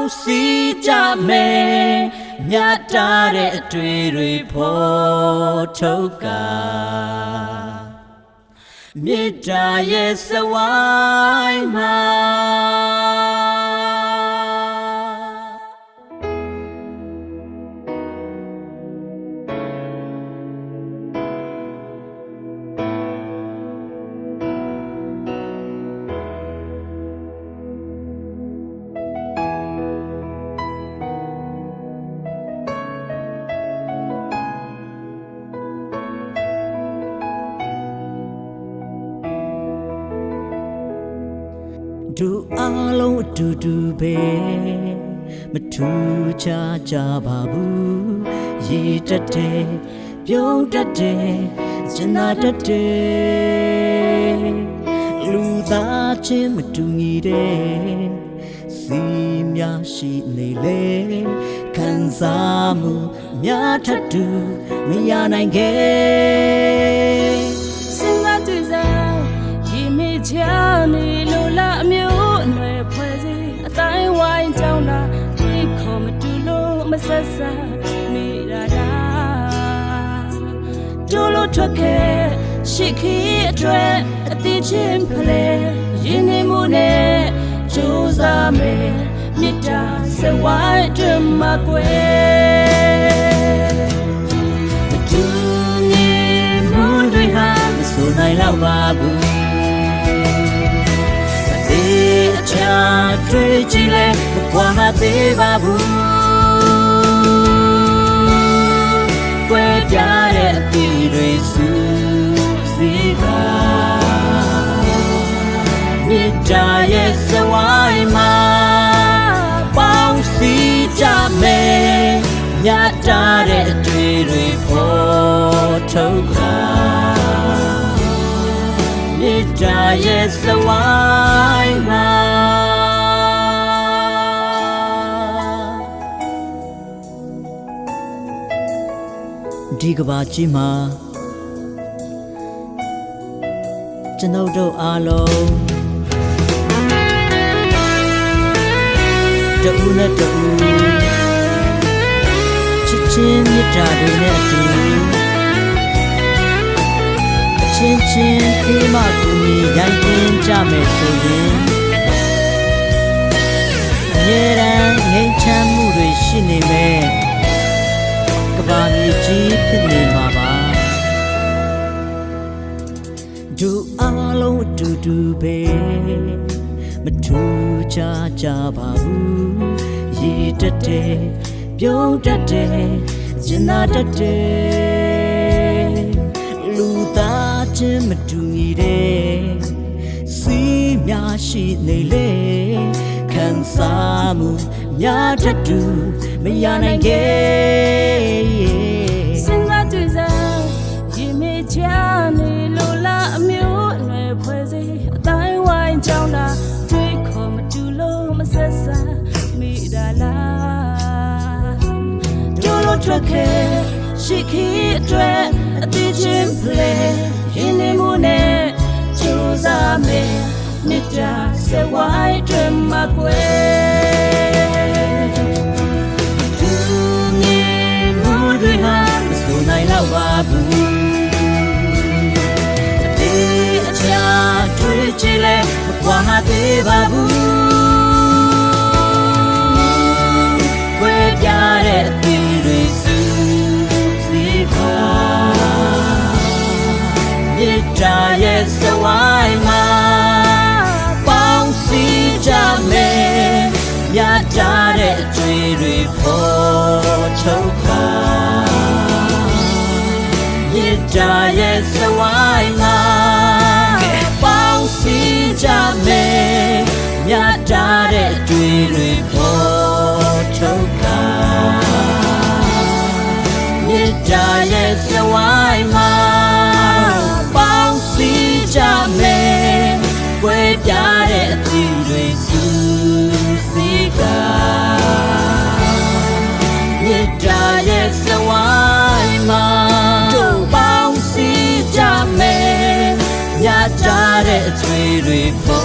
င်းစီကြမယ်မြတ်တာတဲ့အတွေ့တွေဖို့ထုတ်ကမေတ္တာရဲ့စဝိုင်းမှာ ဒူအားလုံးအတူတူပဲမထူးခြားကြပါဘူးရေတက်တယ်ပြုံးတက်တယ်စင်နာတက်တယ်လူသားချင်းမတူညီတဲ့စီများရှိနေလေခံစားမှုများထပ်တူမရနိုင်ခဲ့စဉ်းစားကြည့်စမ်းရီမေချာ မဆက်ဆက်မိရတာကျိုးလို့ထွက်ခဲ့ရှိခီအတွက်အတိချင်းဖလဲရင်းနေမှုနဲ့ကြိုးစားမယ်မေတ္တာစဝိုင်းတွင်မှာကွယ်မတူညီမှုတွေဟာမဆိုနိုင်တော့ပါဘူးအသေးအချာတွေ့ကြည့်လဲမကွာမသေးပါဘူး တ်တာတဲ့အတွေ့တွေဖို့ထုတ်တာမေတ္တာရဲ့စဝိုင်းမှာဒီကဘာကြီးမှာကျွန်ုပ်တို့အားလုံးတူနဲ့တူ ချစ်ချင်းမေတ္တာတွေနဲ့အတူအချင်းချင်းဒီမှကူညီရိုင်းတင်ကြမယ်ဆိုရင်အမြဲတမ်းငြိမ်းချမ်းမှုတွေရှိနေမယ်ကဘာမြေကြီးဖြစ်နေမှာပါဒူအားလုံးအတူတူပဲမထူးခြားကြပါဘူးရည်တက်တယ် ပြုံးတက်တယ်ကျင်နာတက်တယ်လူသားချင်းမတူညီတဲ့စီးများရှိနေလေခံစားမှုများထပ်တူမရနိုင်ခဲ့ ထွက်ခဲ့ရှိခီအတွက်အသေးချင်းဖလဲရင်းနေမှုနဲ့ကြိုးစားမယ်မေတ္တာစဝိုင်းတွင်မှာကွယ်သူမြင်မှုတွေဟာမဆိုနိုင်တော့ပါဘူးအသေးအချာတွေ့ချင်လဲမကွာမသေးပါဘူး တွေ့တွေဖို့ထုတ်ပါမေတ္တာရဲ့စဝိုင်းမှာပေါင်းစည်းကြမယ်မြတ်တာတဲ့အတွေ့တွေဖို့ တာတဲ့အတွေ့တွေပေါ်